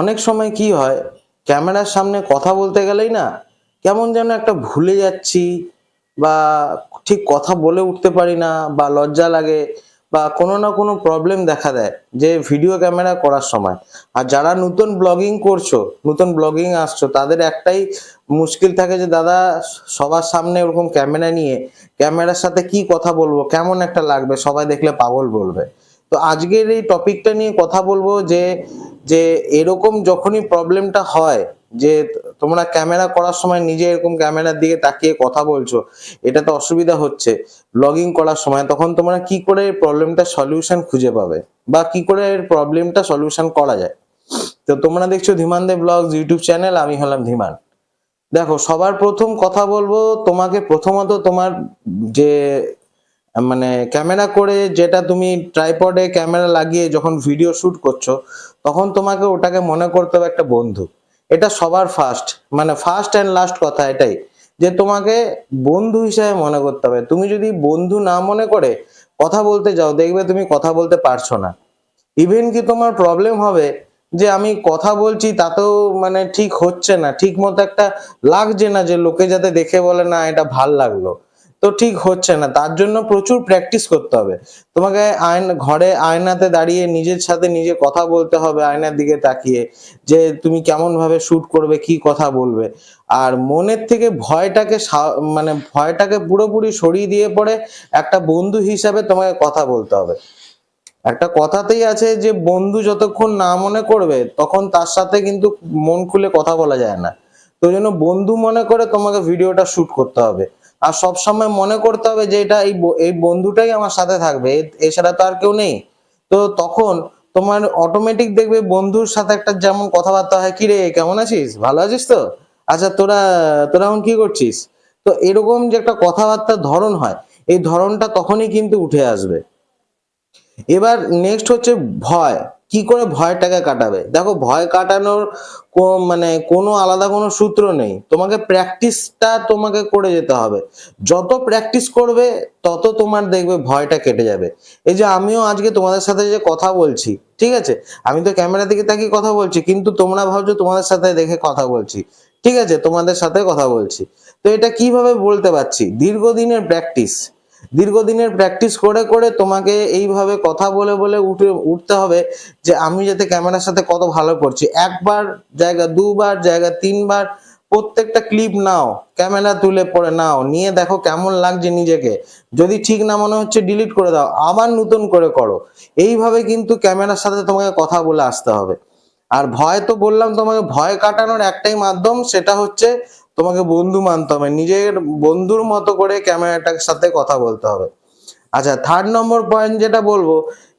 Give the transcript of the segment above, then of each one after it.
অনেক সময় কি হয়, ক্যামেরার সামনে কথা বলতে গেলেই না কেমন যেন একটা ভুলে যাচ্ছি বা ঠিক কথা বলে উঠতে পারি না বা লজ্জা লাগে বা কোনো না কোনো প্রবলেম দেখা দেয় যে ভিডিও ক্যামেরা করার সময়। আর যারা নতুন ব্লগিং করছ, নতুন ব্লগিং আসছো, তাদের একটাই মুশকিল থাকে যে দাদা সবার সামনে ওরকম ক্যামেরা নিয়ে ক্যামেরার সাথে কি কথা বলব, কেমন একটা লাগবে, সবাই দেখলে পাগল বলবে। তো আজকের এই টপিকটা নিয়ে কথা বলব যে যে এরকম যখনই প্রবলেমটা হয়, যে তোমরা ক্যামেরা করার সময় নিজে এরকম ক্যামেরার দিকে তাকিয়ে কথা বলছো, এটাতে অসুবিধা হচ্ছে। ব্লগিং করার সময় তখন তোমরা কি করে এই প্রবলেমটা সলিউশন খুঁজে পাবে? বা কি করে এর প্রবলেমটা সলিউশন করা যায়? তো তোমরা দেখছ Dhiman Dey blogs YouTube channel আমি হলাম ধীমান। দেখো, সবার প্রথম কথা বলব, তোমাকে প্রথমত তোমার যে মানে ক্যামেরা করে যেটা তুমি ট্রাইপডে ক্যামেরা লাগিয়ে যখন ভিডিও শুট করছ, তখন তোমাকে ওটাকে মনে করতে হবে একটা বন্ধু। এটা সবার ফার্স্ট মানে ফার্স্ট অ্যান্ড লাস্ট কথা এটাই। যে তোমাকে বন্ধু হিসাবে মনে করতে হবে। তুমি যদি বন্ধু না মনে করে কথা বলতে যাও, দেখবে তুমি কথা বলতে পারছ না। ইভেন কি তোমার প্রবলেম হবে যে আমি কথা বলছি তাতেও মানে ঠিক হচ্ছে না। ঠিক মতো একটা লাগছে না যে লোকে যাতে দেখে বলে, না, এটা ভালো লাগল। তো ঠিক হচ্ছে না। তার জন্য প্রচুর প্র্যাকটিস করতে হবে। তোমাকে আয়না, ঘরে আয়নাতে দাঁড়িয়ে নিজের সাথে নিজে কথা বলতে হবে আয়নার দিকে তাকিয়ে, যে তুমি কেমন ভাবে শুট করবে, কি কথা বলবে। আর মনের থেকে ভয়টাকে মানে ভয়টাকে পুরোপুরি সরিয়ে দিয়ে পরে একটা বন্ধু হিসাবে তোমাকে কথা বলতে হবে। একটা কথাতেই আছে যে, বন্ধু যতক্ষণ না মনে করবে, তখন তার সাথে কিন্তু মন খুলে কথা বলা যায় না। তো জন্য বন্ধু মনে করে তোমাকে ভিডিওটা শুট করতে হবে। আর সব সময় মনে করতে হবে যে এটা এই বন্ধুটাই আমার সাথে থাকবে এছাড়া তো আর কেউ নেই। তো তখন তোমার অটোমেটিক দেখবে বন্ধুর সাথে একটা যেমন কথাবার্তা হয় কিরে কেমন আছিস? ভালো আছিস তো? আচ্ছা তোরা তোরা এখন কি করছিস? তো এরকম যে একটা কথাবার্তার ধরন হয়, এই ধরনটা তখনই কিন্তু উঠে আসবে। এবার নেক্সট হচ্ছে ভয়। কি করে ভয়টাকে কাটাবে? দেখো, ভয় কাটানোর মানে কোনো আলাদা কোনো সূত্র নেই। তোমাকে প্র্যাকটিসটা তোমাকে করে যেতে হবে। যত প্র্যাকটিস করবে, তত তোমার দেখবে ভয়টা কেটে যাবে। এই যে আমিও আজকে তোমাদের সাথে যে কথা বলছি, ঠিক আছে? আমি তো ক্যামেরা দিকে তাকিয়ে কথা বলছি, কিন্তু তোমরা ভাবছ তোমাদের সাথে দেখে কথা বলছি। ঠিক আছে? তোমাদের সাথে কথা বলছি। তো এটা কীভাবে বলতে পারছি? দীর্ঘদিনের প্র্যাকটিস। দীর্ঘদিনের প্র্যাকটিস করে করে তোমাকে এইভাবে কথা বলে বলে উঠে, উঠতে হবে যে আমি যাতে ক্যামেরার সাথে কত ভালো করছি। একবার জায়গা, দুবার জায়গা, তিনবার প্রত্যেকটা ক্লিপ নাও ক্যামেরা তুলে পরে নাও, নিয়ে দেখো কেমন লাগছে নিজেকে। যদি ঠিক না মনে হচ্ছে ডিলিট করে দাও, আবার নতুন করে করো। এইভাবে কিন্তু ক্যামেরার সাথে তোমাকে কথা বলে আসতে হবে। আর ভয় তো বললাম তোমাকে, ভয় কাটানোর একটাই মাধ্যম সেটা হচ্ছে তোমাকে বন্ধু মানতে হবে। নিজের বন্ধুর মতো করে ক্যামেরাটার সাথে কথা বলতে হবে। আচ্ছা থার্ড নম্বর পয়েন্ট যেটা বলব,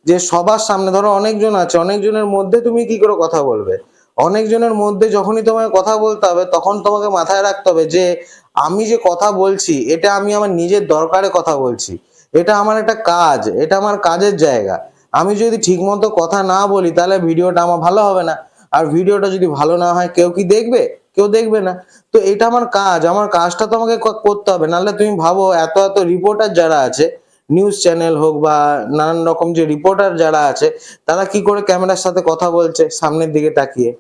যে সবার সামনে, ধরো অনেকজন আছে, অনেকজনের মধ্যে তুমি কি করে কথা বলবে? অনেকজনের মধ্যে যখনই তোমাকে কথা বলতে হবে, তখন তোমাকে মাথায় রাখতে হবে যে, আমি যে কথা বলছি, এটা আমি আমার নিজের দরকারে কথা বলছি। এটা আমার একটা কাজ, এটা আমার কাজের জায়গা। আমি যদি ঠিকমতো কথা না বলি, তাহলে ভিডিওটা আমার ভালো হবে না। আর ভিডিওটা যদি ভালো না হয়, কেউ কি দেখবে? কেউ দেখবে না। তো এটা আমার কাজ। আমার কাজটা তো আমাকে করতে হবে। নাহলে তুমি ভাবো, এত এত রিপোর্টার যারা আছে নিউজ চ্যানেল হোক বা নানান রকম যে রিপোর্টার যারা আছে, তারা কি করে ক্যামেরার সাথে কথা বলছে, সামনের দিকে তাকিয়ে?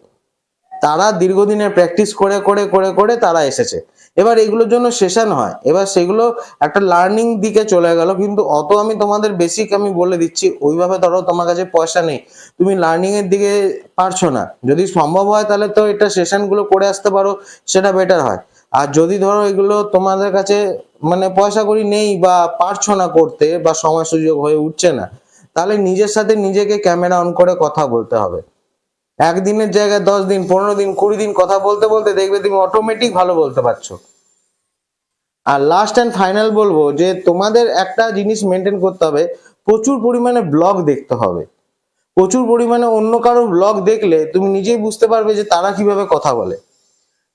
তারা দীর্ঘদিনের প্র্যাকটিস করে করে করে করে তারা এসেছে। এবার এগুলোর জন্য সেশন হয়। এবার সেগুলো একটা লার্নিং দিকে চলে গেল। কিন্তু অত আমি তোমাদের বেসিক আমি বলে দিচ্ছি, ওইভাবে ধরো তোমার কাছে পয়সা নেই, তুমি লার্নিং এর দিকে পারছ না। যদি সম্ভব হয় তাহলে তো এটা সেশনগুলো করে আসতে পারো, সেটা বেটার হয়। আর যদি ধরো এগুলো তোমাদের কাছে মানে পয়সা করি নেই বা পারছ না করতে বা সময় সুযোগ হয়ে উঠছে না, তাহলে নিজের সাথে নিজেকে ক্যামেরা অন করে কথা বলতে হবে। একদিনের জায়গায় দশ দিন, পনেরো দিন, কুড়ি দিন কথা বলতে বলতে দেখবে তুমি অটোমেটিক ভালো বলতে পারছ। আর লাস্ট অ্যান্ড ফাইনাল বলব যে তোমাদের একটা জিনিস মেনটেন করতে হবে, প্রচুর পরিমাণে ব্লগ দেখতে হবে। প্রচুর পরিমাণে অন্য কারও ব্লগ দেখলে তুমি নিজেই বুঝতে পারবে যে তারা কীভাবে কথা বলে।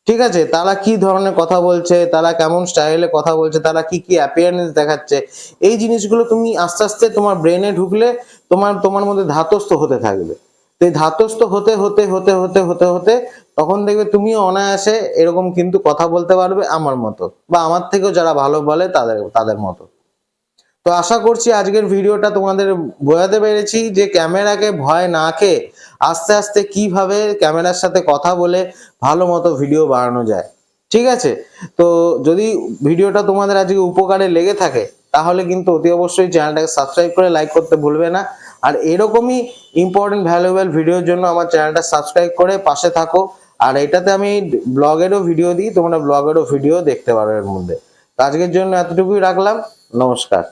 ঠিক আছে? তারা কি ধরনের কথা বলছে, তারা কেমন স্টাইলে কথা বলছে, তারা কি কি অ্যাপিয়ারেন্স দেখাচ্ছে, এই জিনিসগুলো তুমি আস্তে আস্তে তোমার ব্রেনে ঢুকলে তোমার তোমার মধ্যে ধাতস্থ হতে থাকবে। ধাতস্থ হতে হতে হতে হতে হতে হতে তখন দেখবে তুমিও অনায়াসে এরকম কিন্তু কথা বলতে পারবে আমার মতো বা আমার থেকেও যারা ভালো বলে তাদের তাদের মতো। তো আশা করছি আজকের ভিডিওটা তোমাদের বোঝাতে পেরেছি যে ক্যামেরাকে ভয় না খেয়ে আস্তে আস্তে কীভাবে ক্যামেরার সাথে কথা বলে ভালো মতো ভিডিও বানানো যায়। ঠিক আছে? তো যদি ভিডিওটা তোমাদের আজকে উপকারে লেগে থাকে তাহলে কিন্তু অতি অবশ্যই চ্যানেলটাকে সাবস্ক্রাইব করে লাইক করতে ভুলবে না। আর এরকমই ইম্পর্টেন্ট ভ্যালুয়েবল ভিডিওর জন্য আমার চ্যানেলটা সাবস্ক্রাইব করে পাশে থাকো। আর এটাতে আমি ব্লগেরও ভিডিও দিই, তোমরা ব্লগেরও ভিডিও দেখতে পারো এর মধ্যে। আজকের জন্য এতটুকুই রাখলাম। নমস্কার।